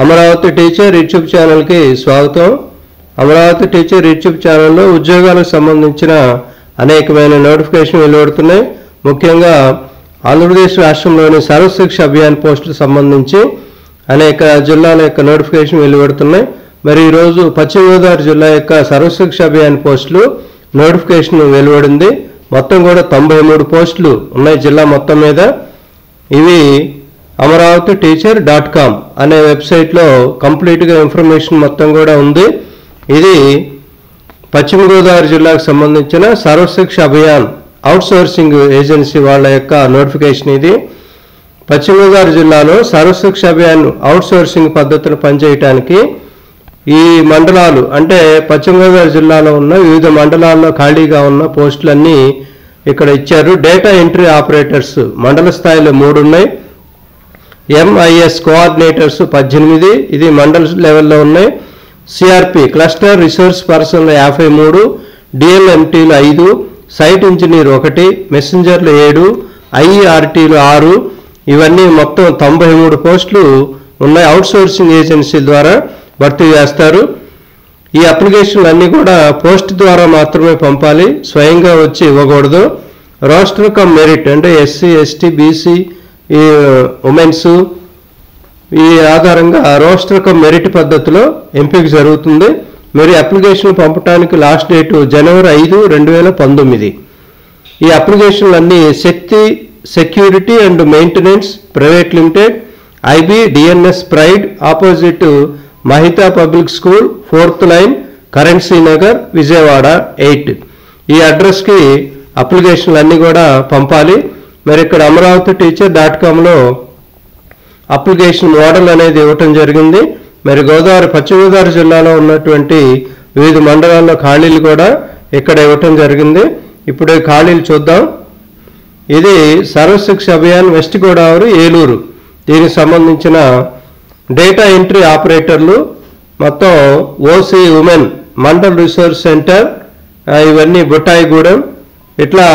Amaravati teacher YouTube ఛానల్కి స్వాగతం. Amaravati teacher YouTube ఛానల్లో ఉద్యోగాలకు సంబంధించిన అనేకమైన నోటిఫికేషన్ వెలువడుతున్నాయి. ముఖ్యంగా ఆంధ్రప్రదేశ్ రాష్ట్రంలోని సర్వశిక్ష అభియాన్ పోస్టులకు సంబంధించి అనేక జిల్లాల యొక్క నోటిఫికేషన్ వెలువడుతున్నాయి. మరి ఈరోజు పశ్చిమ గోదావరి జిల్లా యొక్క సర్వశిక్ష అభియాన్ పోస్టులు నోటిఫికేషన్ వెలువడింది. మొత్తం కూడా తొంభై మూడు పోస్టులు ఉన్నాయి జిల్లా మొత్తం మీద. ఇవి అమరావతి టీచర్ డాట్ కామ్ అనే వెబ్సైట్లో కంప్లీట్గా ఇన్ఫర్మేషన్ మొత్తం కూడా ఉంది. ఇది పశ్చిమ గోదావరి జిల్లాకు సంబంధించిన సర్వశిక్ష అభియాన్ అవుట్సోర్సింగ్ ఏజెన్సీ వాళ్ళ యొక్క నోటిఫికేషన్ ఇది. పశ్చిమ గోదావరి జిల్లాలో సర్వశిక్ష అభియాన్ అవుట్సోర్సింగ్ పద్ధతిని పనిచేయటానికి ఈ మండలాలు అంటే పశ్చిమ గోదావరి జిల్లాలో ఉన్న వివిధ మండలాల్లో ఖాళీగా ఉన్న పోస్టులన్నీ ఇక్కడ ఇచ్చారు. డేటా ఎంట్రీ ఆపరేటర్స్ మండల స్థాయిలో మూడు ఉన్నాయి. ఎంఐఎస్ కోఆర్డినేటర్స్ పద్దెనిమిది ఇది మండల్ లెవెల్లో ఉన్నాయి. సిఆర్పి క్లస్టర్ రిసోర్స్ పర్సన్లు యాభై మూడు డిఎల్ఎంటీలు ఐదు సైట్ ఇంజనీర్ ఒకటి మెసెంజర్లు ఏడు ఐఆర్టీలు ఆరు ఇవన్నీ మొత్తం తొంభై మూడు పోస్టులు ఉన్నాయి. అవుట్సోర్సింగ్ ఏజెన్సీ ద్వారా భర్తీ చేస్తారు. ఈ అప్లికేషన్లు అన్నీ కూడా పోస్ట్ ద్వారా మాత్రమే పంపాలి. స్వయంగా వచ్చి ఇవ్వకూడదు. రోస్టర్ కమ్ మెరిట్ అంటే ఎస్సీ ఎస్టీ బీసీ ఈ uh, ఉమెన్స్ ఈ ఆధారంగా రోస్టర్ మెరిట్ పద్ధతిలో ఎంపిక జరుగుతుంది. మరి అప్లికేషన్ పంపడానికి లాస్ట్ డేటు జనవరి ఐదు రెండు వేల పంతొమ్మిది. ఈ అప్లికేషన్లన్నీ Shakti security and maintenance private limited IB DNS pride opposite Mahita public school fourth line currency Nagar Vijayawada eight. ఈ అడ్రస్కి అప్లికేషన్లు అన్నీ కూడా పంపాలి. మరి ఇక్కడ అమరావతి టీచర్ డాట్ కామ్లో అప్లికేషన్ మోడల్ అనేది ఇవ్వటం జరిగింది. మరి గోదావరి పశ్చిమ గోదావరి జిల్లాలో ఉన్నటువంటి వివిధ మండలాల్లో ఖాళీలు కూడా ఇక్కడ ఇవ్వటం జరిగింది. ఇప్పుడు ఖాళీలు చూద్దాం. ఇది సర్వశిక్ష అభియాన్ వెస్ట్ గోదావరి ఏలూరు. దీనికి సంబంధించిన డేటా ఎంట్రీ ఆపరేటర్లు మొత్తం OC women mandal resource centre ఇవన్నీ బుట్టాయిగూడెం. ఇట్లా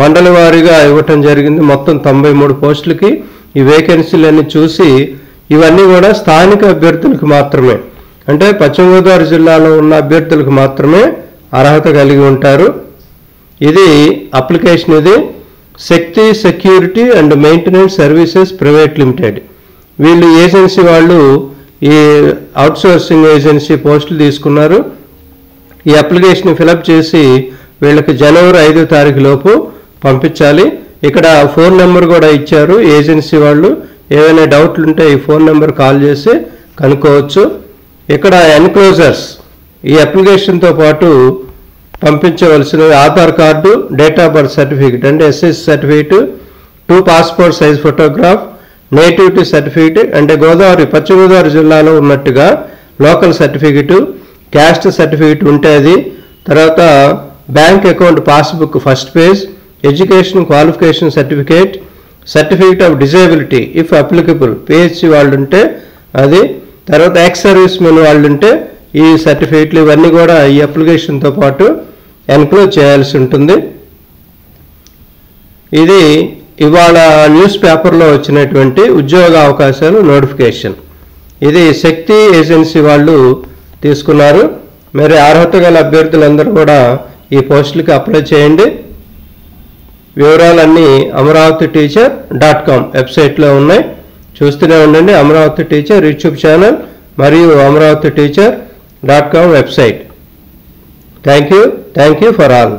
మండల వారీగా ఇవ్వటం జరిగింది. మొత్తం తొంభై మూడు పోస్టులకి ఈ వేకెన్సీలన్నీ చూసి ఇవన్నీ కూడా స్థానిక అభ్యర్థులకు మాత్రమే. అంటే పశ్చిమ గోదావరి జిల్లాలో ఉన్న అభ్యర్థులకు మాత్రమే అర్హత కలిగి ఉంటారు. ఇది అప్లికేషన్ ఇది Shakti security and maintenance services private limited. వీళ్ళు ఏజెన్సీ వాళ్ళు ఈ అవుట్సోర్సింగ్ ఏజెన్సీ పోస్టులు తీసుకున్నారు. ఈ అప్లికేషన్ ఫిలప్ చేసి వీళ్ళకి జనవరి ఐదో తారీఖు లోపు పంపించాలి. ఇక్కడ ఫోన్ నెంబర్ కూడా ఇచ్చారు ఏజెన్సీ వాళ్ళు. ఏవైనా డౌట్లు ఉంటే ఈ ఫోన్ నెంబర్ కాల్ చేసి కనుక్కోవచ్చు. ఇక్కడ ఎన్క్లోజర్స్ ఈ అప్లికేషన్తో పాటు పంపించవలసినవి Aadhaar card date of birth certificate అంటే SS certificate two passport size photograph nativity certificate అంటే గోదావరి పశ్చిమ గోదావరి జిల్లాలో ఉన్నట్టుగా లోకల్ సర్టిఫికేటు క్యాస్ట్ సర్టిఫికేట్ ఉంటే అది. తర్వాత bank account passbook first page education qualification certificate certificate of disability if applicable PHC వాళ్ళు ఉంటే అది తర్వాత ఎక్స్ సర్వీస్ మెన్ వాళ్ళు ఉంటే ఈ సర్టిఫికేట్లు ఇవన్నీ కూడా ఈ అప్లికేషన్తో పాటు ఎన్క్లోజ్ చేయాల్సి ఉంటుంది. ఇది ఇవాళ న్యూస్ పేపర్లో వచ్చినటువంటి ఉద్యోగ అవకాశాలు నోటిఫికేషన్. ఇది శక్తి ఏజెన్సీ వాళ్ళు తీసుకున్నారు. మరి అర్హత గల అభ్యర్థులందరూ కూడా ఈ పోస్టులకి అప్లై చేయండి. వివరాలన్నీ అమరావతి టీచర్ డాట్ కామ్ వెబ్సైట్లో ఉన్నాయి. చూస్తూనే ఉండండి అమరావతి టీచర్ యూట్యూబ్ ఛానల్ మరియు Amaravati teacher dot com website. Thank you thank you for all.